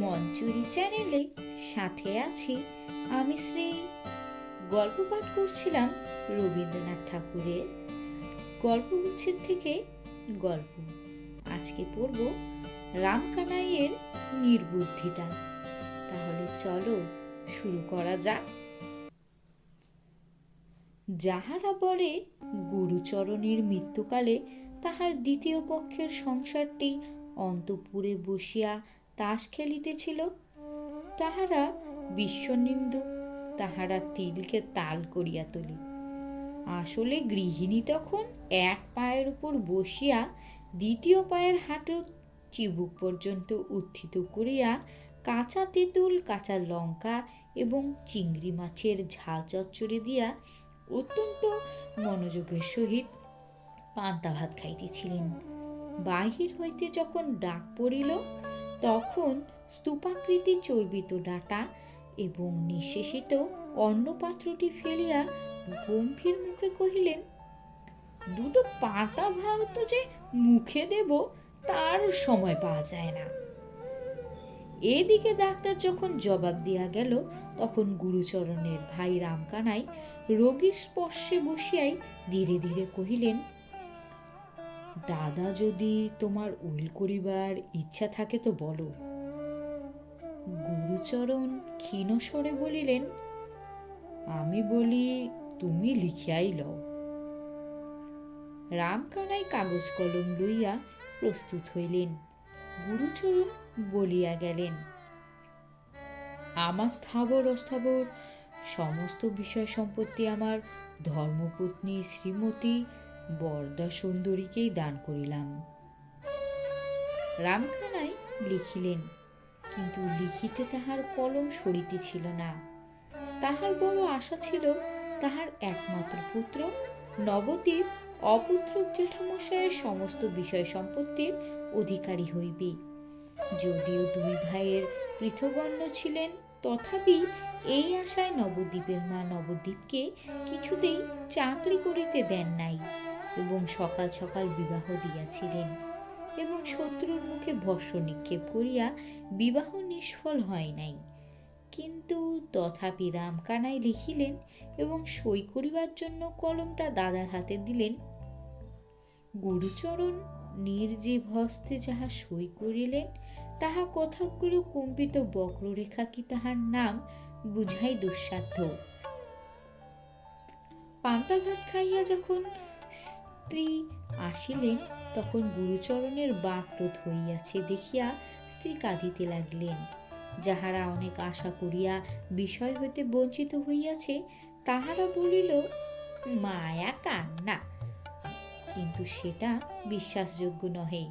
মঞ্চুরি চ্যানেলে সাথে আছি আমি শ্রী। গল্প পাঠ করছিলাম রবীন্দ্রনাথ ঠাকুরের। গল্পগুচ্ছের থেকে গল্প। আজকে পড়ব রামকানাইয়ের নির্বুদ্ধিতা। তাহলে চলো শুরু করা যাক। যাহারা বলে গুরুচরণের মৃত্যুকালে তাহার দ্বিতীয় পক্ষের সংসারটি অন্তপুরে বসিয়া তাস খেলিতেছিল। তাহারা বিশ্বনিন্দু, তাহারা তিলকে তাল করিয়া তোলে। আসলে গৃহিণী তখন এক পায়ের উপর বসিয়া দ্বিতীয় পায়ের হাঁটু চিবুক পর্যন্ত উত্থিত করিয়া কাঁচা তেঁতুল, কাঁচা লঙ্কা এবং চিংড়ি মাছের ঝাল চচ্চড়ি দিয়া অত্যন্ত মনোযোগের সহিত পান্তা ভাত খাইতেছিলেন। বাহির হইতে যখন ডাক পড়িল তখন স্তূপাকৃতি চর্বিত ডাটা এবং নিঃশেষিত অন্নপাত্রটি ফেলিয়া গম্ভীর মুখে কহিলেন, দুটো পাতা ভাত তো যে মুখে দেব, তার সময় পাওয়া যায় না। এদিকে ডাক্তার যখন জবাব দিয়া গেল, তখন গুরুচরণের ভাই রামকানাই রোগীর স্পর্শে বসিয়াই ধীরে ধীরে কহিলেন দাদা যদি তোমার উইল করিবার ইচ্ছা থাকে তো বলো। গুরুচরণ ক্ষীণস্বরে বলিলেন, আমি বলি, তুমি লিখিয়াই লও। রামকানাই কাগজ কলম লইয়া প্রস্তুত হইলেন। গুরুচরণ বলিয়া গেলেন, আমার স্থাবর, অস্থাবর, সমস্ত বিষয় সম্পত্তি আমার ধর্মপত্নী শ্রীমতী বরদা সুন্দরীকেই দান করিলাম। রামখানাই লিখিলেন, কিন্তু লিখিতে তাহার কলম সরিতেছিল না। তাহার বড় আশা ছিল তাহার একমাত্র পুত্র, নবদ্বীপ অপুত্র জেঠামশায়ের সমস্ত বিষয় সম্পত্তির অধিকারী হইবে। যদিও দুই ভাইয়ের পৃথগণ্য ছিলেন, তথাপি এই আশায় নবদ্বীপের মা নবদ্বীপকে কিছুতেই চাকরি করিতে দেন নাই। এবং সকাল সকাল বিবাহ দিয়াছিলেন এবং শত্রুর মুখে ভস্য নিক্ষেপ করিয়া বিবাহ নিষ্ফল হয় নাই। কিন্তু তথাপি রামকানাই লিখিলেন এবং সই করিবার জন্য কলমটা দাদার হাতে দিলেন, গুরুচরণ, নির্জীব হস্তে যাহা সই করিলেন, তাহা কথাগুলো কম্পিত বক্ররেখা কি তাহার নাম বুঝাই দুঃসাধ্য। পান্তা ভাত খাইয়া যখন স্ত্রী আসিলেন তখন গুরুচরণের বাকরোধ হইয়াছে দেখিয়া স্ত্রী কাঁদিতে লাগিলেন। যাহারা অনেক আশা করিয়া বিষয় হইতে বঞ্চিত হইয়াছে, তাহারা বলিল, মায়া কান্না। কিন্তু সেটা বিশ্বাসযোগ্য নহে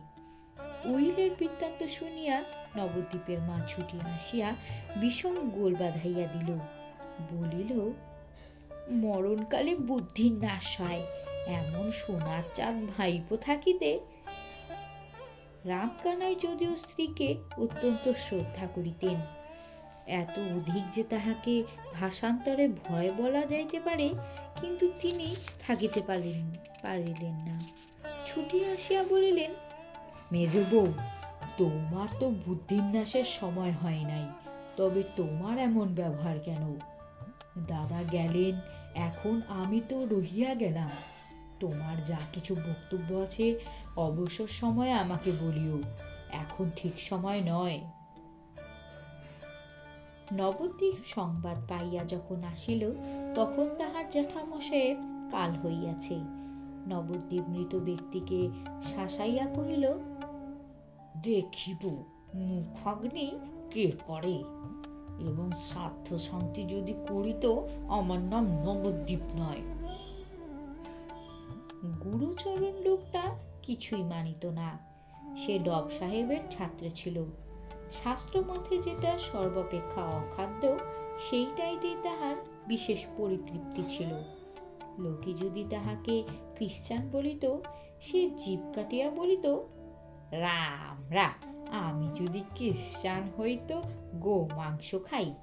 উইলের বৃত্তান্ত শুনিয়া নবদ্বীপের মা ছুটি আসিয়া বিষম গোল বাঁধাইয়া দিল। বলিল, মরণকালে বুদ্ধির নাশ হয়। এমন সোনার চাঁদ ভাইপো থাকিতে? রামকানাই যদিও স্ত্রীকে অত্যন্ত শ্রদ্ধা করিতেন, এত অধিক যে তাহাকে ভাষান্তরে ভয় বলা যাইতে পারে, কিন্তু তিনি থাকিতে পারিলেন পারিলেন না। ছুটি আসিয়া বলিলেন, মেজ তোমার তো বুদ্ধিন্যাসের সময় হয় নাই, তবে তোমার এমন ব্যবহার কেন? দাদা গেলেন, এখন আমি তো রহিয়া গেলাম তোমার যা কিছু বক্তব্য আছে, অবসর সময়ে আমাকে বলিও। এখন ঠিক সময় নয়। নবদ্বীপ সংবাদ পাইয়া যখন আসিল, তখন তাহার জ্যাঠামশায়ের কাল হইয়াছে। নবদ্বীপ মৃত ব্যক্তিকে শাসাইয়া কহিল, দেখিব, মুখাগ্নি কে করে? এবং স্বার্থ শান্তি যদি করিত, আমার নাম নবদ্বীপ নয়। গুরুচরণ লোকটা কিছুই মানিত না। সে ডব সাহেবের ছাত্র ছিল। শাস্ত্রমতে যেটা সর্বাপেক্ষা অখাদ্য সেইটাইতে তাহার বিশেষ পরিতৃপ্তি ছিল। লোকে যদি তাহাকে খ্রিস্টান বলিত, সে জীব কাটিয়া বলিত, রাম রা আমি যদি খ্রিস্টান হইতো, গো মাংস খাই।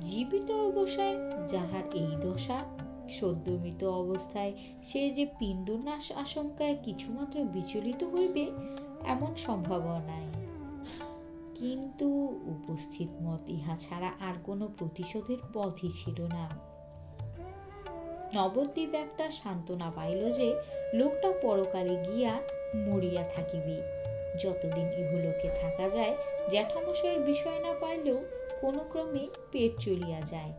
জীবিত অবস্থায় যাহার এই দশা সদ্যমৃত অবস্থায় সে যে পিণ্ডনাশ আশঙ্কায় কিছুমাত্র বিচলিত হইবে, এমন সম্ভাবনা নাই। কিন্তু উপস্থিত মত ইহা ছাড়া আর কোনো প্রতিশোধের পথই ছিল না। নবদ্বীপ একটা সান্ত্বনা পাইল যে, লোকটা পরকালে গিয়া মরিয়া থাকিবে। যতদিন ইহলোকে থাকা যায় জ্যাঠামশাইয়ের বিষয় না পাইলেও কোনো ক্রমে পেট চলিয়া যায়।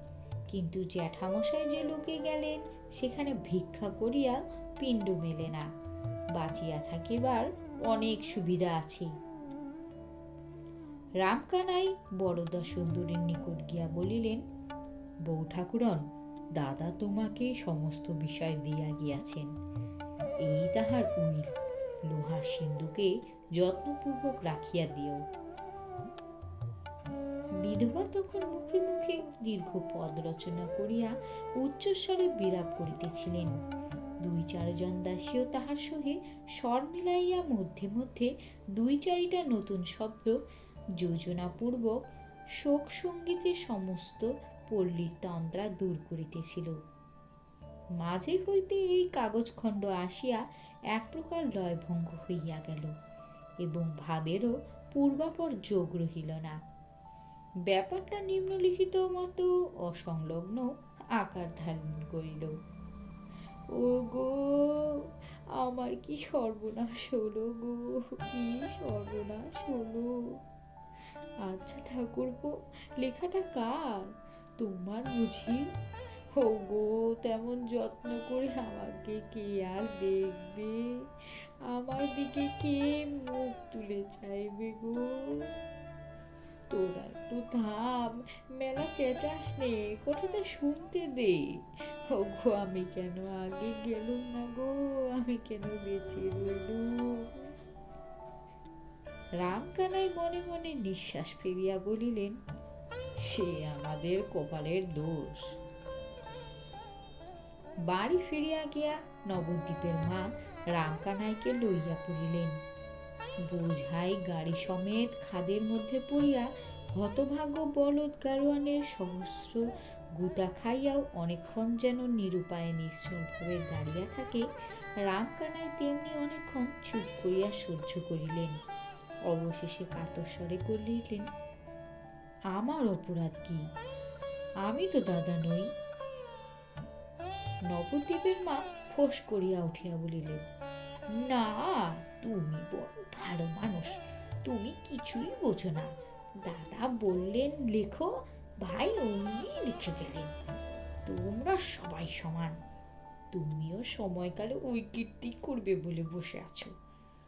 কিন্তু জ্যাঠামশাই যে লোকে গেলেন, সেখানে ভিক্ষা করিয়া পিণ্ড মেলে না। বাঁচিয়া থাকিবার অনেক সুবিধা আছে। রামকানাই বড়দা সুন্দরীর নিকট গিয়া বলিলেন, বউ ঠাকুরন, দাদা তোমাকে সমস্ত বিষয় দিয়া গিয়াছেন। এই তাহার উইল লোহার সিন্ধুকে যত্নপূর্বক রাখিয়া দিও। বিধবা তখন মুখে মুখে দীর্ঘ পদ রচনা করিয়া উচ্চস্বরে বিলাপ করিতেছিলেন। দুই চারজন দাসীও তাহার সঙ্গে স্বর মিলাইয়া মধ্যে মধ্যে দুই চারিটা নতুন শব্দ, যোজনাপূর্বক শোক সঙ্গীতের সমস্ত পল্লীর তন্ত্রা দূর করিতেছিল। মাঝে হইতে এই কাগজখণ্ড আসিয়া এক প্রকার লয়ভঙ্গ হইয়া গেল এবং ভাবেরও পূর্বাপর যোগ রহিল না। ব্যাপারটা নিম্নলিখিত মতো অসংলগ্ন আকার ধারণ করিল। ও গো আমার কি সর্বনাশ হলো গো? কি সর্বনাশ হলো? আচ্ছা ঠাকুরপো, লেখাটা কার? তোমার বুঝি? ও গো তেমন যত্ন করে আমাকে কে আর দেখবে? আমার দিকে কে মুখ তুলে চাইবে গো? তোরা একটু থাম, মেলা চেঁচাস নে কথাটা শুনতে দে। ও গো আমি কেন আগে গেলুম না গো? আমি কেন বেঁচে রইলুম? রামকানাই মনে মনে নিঃশ্বাস ফেলিয়া বলিলেন, সে আমাদের কপালের দোষ। বাড়ি ফিরিয়া গিয়া নবদ্বীপের মা রামকানাইকে লইয়া পড়িলেন। বোঝাই গাড়ি সমেত খাদের মধ্যে পড়িয়া হতভাগ্য বলদ গারোয়ানের সহস্র গুতা খাইয়াও অনেকক্ষণ যেন নিরুপায়ে নিশ্চলভাবে দাঁড়িয়া থাকে রামকানাই তেমনি অনেকক্ষণ চুপ করিয়া সহ্য করিলেন। অবশেষে কাতস্বরে করিলেন আমার অপরাধ কি? আমি তো দাদা নই। নবদ্বীপের মা ফোঁস করিয়া উঠিয়া বলিলেন, না তুমি বড় ভালো মানুষ, তুমি কিছুই বোঝো না। দাদা বললেন, লেখো, ভাই অমনি লিখে গেলেন। তোমরা সবাই সমান। তুমিও সময়কালে ওই কীর্তি করবে বলে বসে আছো।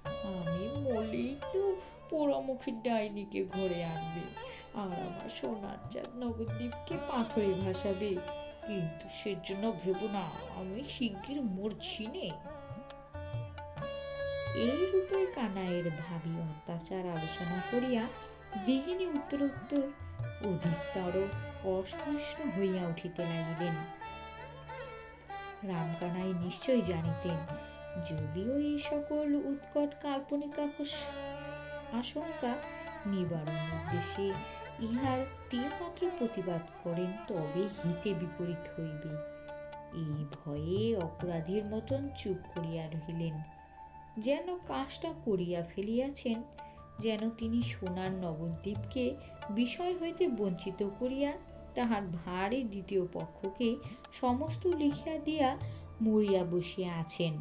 আমি মলেই তো পোড়ামুখী ডাইনিকে ঘরে আনবে আর আমার সোনার চাঁদ নবদ্বীপকে পাথরে ভাসাবে। কিন্তু সেজন্য ভেবো না, আমি শিগগির মরছি নে। এই রূপে কানাইয়ের ভাবি অত্যাচার আলোচনা করিয়া গৃহিণী উত্তরোত্তর অধিকতর অসহিষ্ণু হইয়া উঠিতে লাগিলেন। রামকানাই নিশ্চয় জানিতেন, যদিও এই সকল উৎকট কাল্পনিক আশঙ্কা নিবারণ উদ্দেশ্যে ইহার তীরমাত্র প্রতিবাদ করেন, তবে হিতে বিপরীত হইবে। এই ভয়ে অপরাধীর মতন চুপ করিয়া রহিলেন। যেন কাজটা করিয়া ফেলিয়াছেন, যেন তিনি সোনার নবদ্বীপকে বিষয় হইতে বঞ্চিত করিয়া তাহার ভারী দ্বিতীয় পক্ষকে সমস্ত লিখিয়া দিয়া মরিয়া বসিয়া আছেন।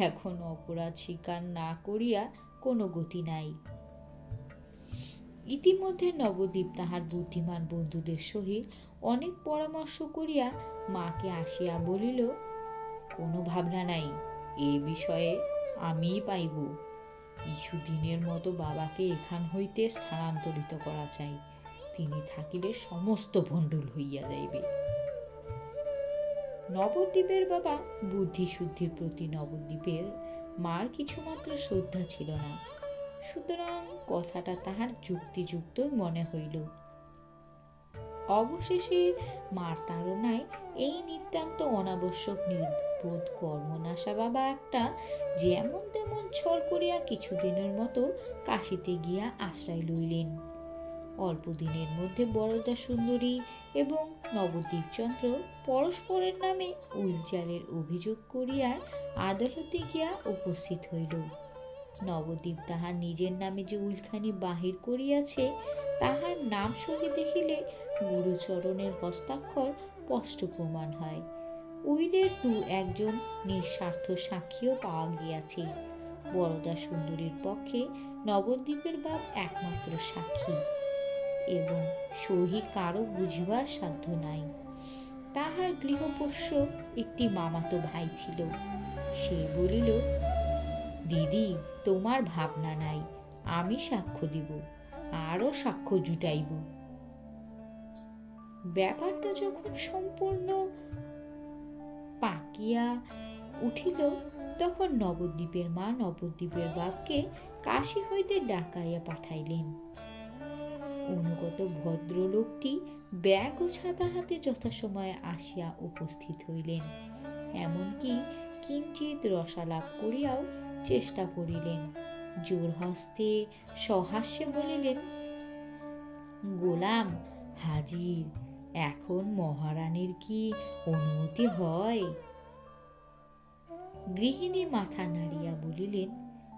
এখন অপরাধ স্বীকার না করিয়া কোনো গতি নাই। ইতিমধ্যে নবদ্বীপ তাহার বুদ্ধিমান বন্ধুদের সহিত অনেক পরামর্শ করিয়া মাকে আসিয়া বলিল, কোনো ভাবনা নাই, এ বিষয়ে আমিই পাইব। কিছুদিনের মতো বাবাকে এখান হইতে স্থানান্তরিত করা চাই। তিনি থাকিলে সমস্ত ভণ্ডুল হইয়া যাইবে। নবদ্বীপের বাবা বুদ্ধি শুদ্ধির প্রতি নবদ্বীপের মার কিছুমাত্র শ্রদ্ধা ছিল না। সুতরাং কথাটা তাহার যুক্তিযুক্ত মনে হইল। অবশেষে মার তাড়নায় এই নিতান্ত অনাবশ্যক নির্বোধ কর্মনাশা বাবা একটা যেমন তেমন ছল করিয়া কিছুদিনের মতো কাশিতে গিয়া আশ্রয় লইলেন। অল্প দিনের মধ্যে বরদা সুন্দরী এবং নবদ্বীপচন্দ্র পরস্পরের নামে উইলচারের অভিযোগ করিয়া আদালতে গিয়া উপস্থিত হইল। নবদ্বীপ তাহার নিজের নামে যে উইলখানি বাহির করিয়াছে, তাহার নাম সহি দেখিলে গুরুচরণের হস্তাক্ষর স্পষ্ট প্রমাণ হয়। উইলের দু একজন নিঃস্বার্থ সাক্ষীও পাওয়া গিয়াছে। বরদা সুন্দরীর পক্ষে নবদ্বীপের বাপ একমাত্র সাক্ষী এবং সহি কারও বুঝিবার সাধ্য নাই। তাহার গৃহপোষ্য একটি মামাতো ভাই ছিল। সে বলিল, দিদি, তোমার ভাবনা নাই, আমি সাক্ষ্য দিব, আরও সাক্ষ্য জুটাইব। ব্যাপারটা যখন সম্পূর্ণ পাকিয়া উঠিল, তখন নবদ্বীপের মা নবদ্বীপের বাপকে কাশি হইতে ডাকাইয়া পাঠাইলেন। অনুগত ভদ্রলোকটি ব্যাগ ও ছাতা হাতে যথাসময়ে আসিয়া উপস্থিত হইলেন, এমনকি কিঞ্চিত রসালাপ করিয়াও চেষ্টা করিলেন। জোর হস্তে সহাস্যে বলিলেন, গোলাম হাজির এখন মহারানীর কি অনুমতি হয়? গৃহিণী মাথা নাড়িয়া বলিলেন,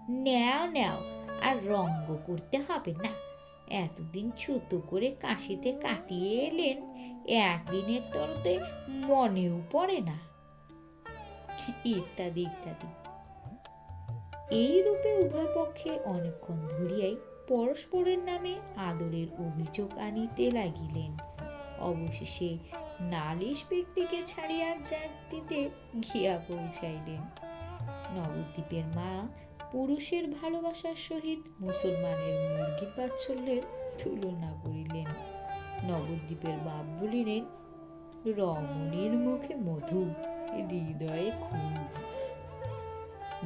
নেও নেও, আর রঙ্গ করতে হবে না। এতদিন ছোট করে কাশিতে কাটিয়ে এলেন একদিনের তরতে মনেও পড়ে না। ইত্যাদি ইত্যাদি। এই রূপে উভয় পক্ষে অনেকক্ষণ ধরিয়াই পরস্পরের নামে আদরের অভিযোগ আনিতে লাগিলেন। অবশেষে নালিশ ব্যক্তিকে ছাড়িয়া জাতিতে ঘিয়া পৌঁছাইলেন। নবদ্বীপের মা পুরুষের ভালোবাসার সহিত মুসলমানের মুরগির বাৎসল্যের তুলনা করিলেন। নবদ্বীপের বাপ বলিলেন, রমণীর মুখে মধু, হৃদয়ে খুব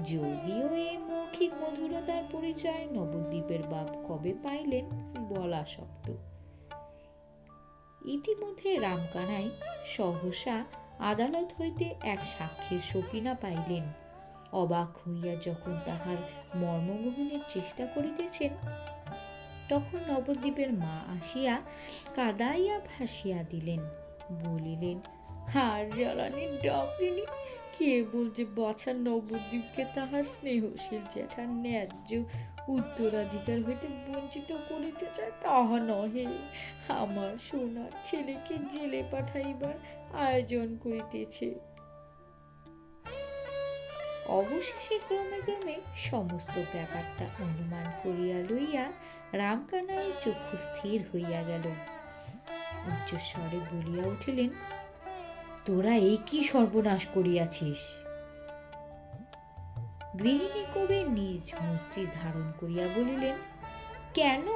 যদিও এই মৌখিক মধুরতার পরিচয় নবদ্বীপের বাপ কবে পাইলেন বলা শক্ত। ইতিমধ্যে রামকানাই সহসা আদালত হইতে এক সাক্ষীর সকিনা পাইলেন। অবাক হইয়া যখন তাহার মর্মগ্রহণের চেষ্টা করিতেছেন, তখন নবদ্বীপের মা আসিয়া কাদাইয়া ভাসিয়া দিলেন। বলিলেন, হার জ্বালানির ডাকিনি কে বলছে বাছা নবদ্বীপকে তাহার স্নেহশীল জ্যাঠার ন্যায্য উত্তরাধিকার হইতে বঞ্চিত করিতে চায় তাহা নহে। আমার সোনার ছেলেকে জেলে পাঠাইবার আয়োজন করিতেছে। অবশেষে ক্রমে ক্রমে সমস্ত ব্যাপারটা অনুমান করিয়া লইয়া রামকানায় চক্ষু স্থির হইয়া গেল। উচ্চস্বরে বলিয়া উঠিলেন, তোরা এই কি সর্বনাশ করিয়াছিস? গৃহিণী কবি নিজ মূর্তি ধারণ করিয়া বলিলেন, কেন?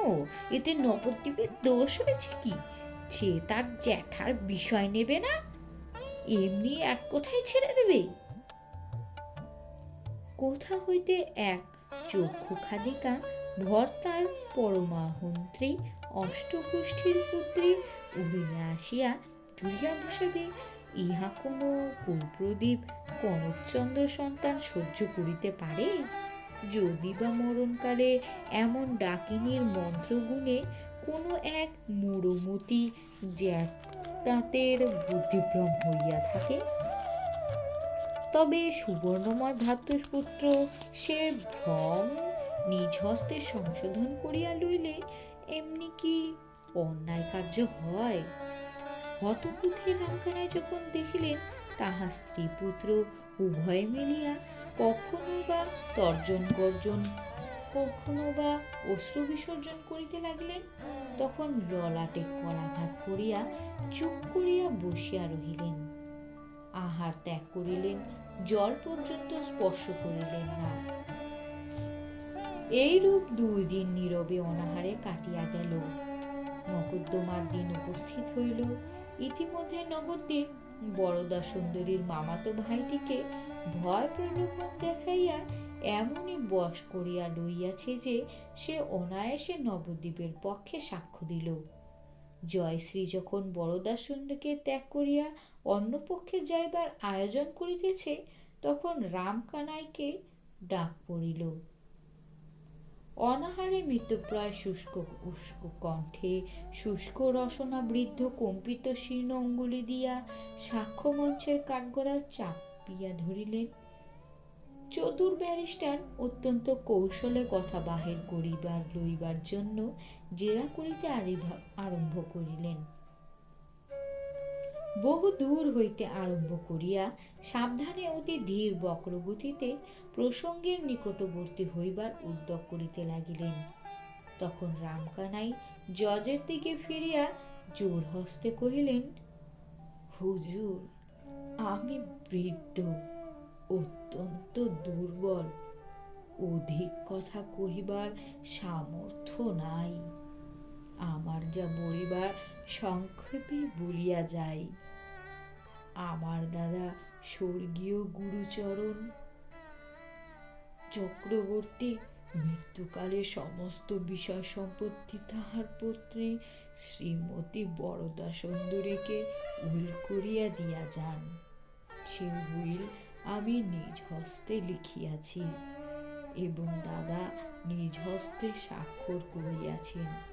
এতে নবদ্বীপের দোষ হয়েছে কি? সে তার জ্যাঠার বিষয় নেবে না? এমনি এক কথায় ছেড়ে দেবে? কোথা হইতে এক চক্ষু খাদিকা ভর্তার পরমাহন্ত্রী, অষ্টগোষ্ঠীর পুত্রী উড়িয়া আসিয়া জুড়িয়া বসবে। ইহা কোনো কুলপ্রদীপ কনকচন্দ্র সন্তান সহ্য করিতে পারে? যদি বা মরণকালে এমন ডাকিনীর মন্ত্রগুণে কোনো এক মুড়মতি জ্যাতাতের বুদ্ধিভ্রম হইয়া থাকে? তবে সুবর্ণময় ভ্রাতৃপুত্র সে ভ্রম নিজ হস্তে সংশোধন করিয়া লইলে এমনি কি অন্যায় কার্য হয়? হতবুদ্ধি রামকানায় যখন দেখিলেন তাহার স্ত্রী পুত্র উভয় মিলিয়া কখনো বা তর্জন গর্জন, কখনো বা অশ্রু বিসর্জন করিতে লাগিলেন। তখন ললাটে করাঘাত করিয়া চুপ করিয়া বসিয়া রহিলেন। আহার ত্যাগ করিলেন জল পর্যন্ত স্পর্শ করিলেন না। এইরূপ দুই দিন নীরবে অনাহারে কাটিয়া গেল। মকদ্দমার দিন উপস্থিত হইল। ইতিমধ্যে নবদ্বীপ বরদা সুন্দরীর মামাতো ভাইটিকে ভয় প্রলোভন দেখাইয়া এমনই বশ করিয়া লইয়াছে যে সে অনায়াসে নবদ্বীপের পক্ষে সাক্ষ্য দিল। জয়শ্রী যখন বরদা সুন্দরকে ত্যাগ করিয়া অন্য পক্ষে যাইবার আয়োজন করিতেছে, তখন রামকানাইকে ডাক পড়িল। অনাহারে মৃতপ্রায় শুষ্ক উষ্ক কণ্ঠে শুষ্ক রসনা বৃদ্ধ কম্পিত শীর্ণ অঙ্গুলি দিয়া সাক্ষ্য মঞ্চের কাঠগড়া চাপিয়া ধরিলেন। চতুর ব্যারিস্টার অত্যন্ত কৌশলে কথা বাহির করিবার লইবার জন্য জেরা করিতে আরম্ভ করিলেন। বহু দূর হইতে আরম্ভ করিয়া সাবধানে অতি ধীর বক্রগতিতে প্রসঙ্গের নিকটবর্তী হইবার উদ্যোগ করিতে লাগিলেন। তখন রামকানাই জজের দিকে ফিরিয়া জোর হস্তে কহিলেন, হুজুর, আমি বৃদ্ধ, অত্যন্ত দুর্বল। অধিক কথা কহিবার সামর্থ্য নাই। আমার যা বলিবার সংক্ষেপে বলিয়া যাই। আমার দাদা স্বর্গীয় গুরুচরণ। চক্রবর্তী, মৃত্যুকালে সমস্ত বিষয় সম্পত্তি তাহার পত্নী শ্রীমতী বরদা সুন্দরীকে উইল করিয়া দিয়া যান। সে উইল আমি নিজ হস্তে লিখিয়াছি এবং দাদা নিজ হস্তে স্বাক্ষর করিয়াছেন।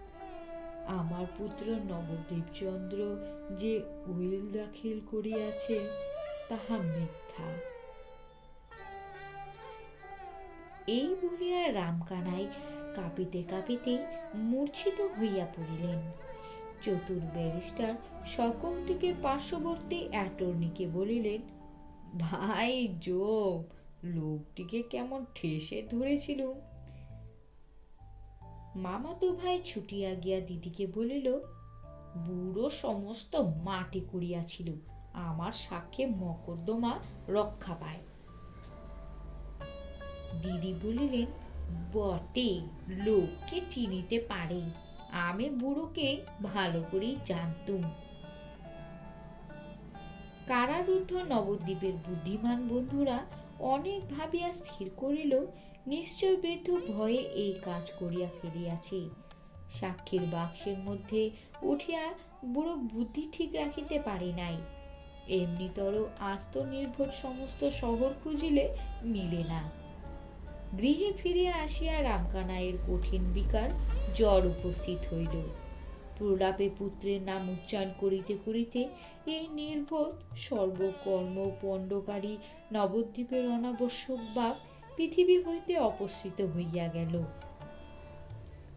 আমার পুত্র নবদ্বীপচন্দ্র যে উইল দাখিল করিয়াছে, তাহা মিথ্যা। এই বলিয়া রামকানাই কাঁপিতে কাঁপিতে মূর্ছিত হইয়া পড়িলেন। চতুর ব্যারিস্টার সকমটিকে পার্শ্ববর্তী অ্যাটর্নিকে বলিলেন, ভাই যোগ লোকটিকে কেমন ঠেসে ধরেছিল? মামাতো ভাই ছুটিয়া গিয়া দিদিকে বলিল, বুড়ো সমস্ত মাটি করিয়াছিল আমার সাক্ষে মকদ্দমা রক্ষা পায়। দিদি বলিলেন, বটে, লোককে চিনিতে পারে, আমি বুড়োকে ভালো করেই জানতুম। কারারুদ্ধ নবদ্বীপের বুদ্ধিমান বন্ধুরা অনেক ভাবিয়া স্থির করিল নিশ্চয় বৃদ্ধ ভয়ে এই কাজ করিয়া ফেলিয়াছে। সাক্ষীর বাক্সের মধ্যে উঠিয়া বুড়ো বুদ্ধি ঠিক রাখিতে পারি নাই। এমনিতর আস্ত নির্ভর সমস্ত শহর খুঁজিলে মিলে না। গৃহে ফিরিয়া আসিয়া রামকানাইয়ের কঠিন বিকার জ্বর উপস্থিত হইল। প্রলাপে পুত্রের নাম উচ্চারণ করিতে করিতে এই নির্বোধ সর্বকর্ম পণ্ডকারী নবদ্বীপের অনাবশ্যক বাপ পৃথিবী হইতে অপসৃত হইয়া গেল।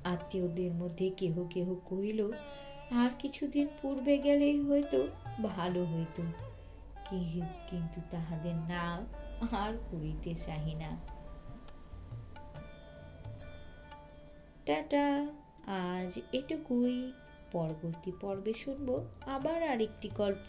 আত্মীয়দের মধ্যে কেহ কেহ কহিল, আর কিছুদিন পূর্বে গেলেই হয়তো ভালো হইত। কিন্তু তাহাদের নাম আর করিতে চাহি না টাটা, আজ এটুকুই। পরবর্তী পর্বে শুনব আবার আরেকটি গল্প।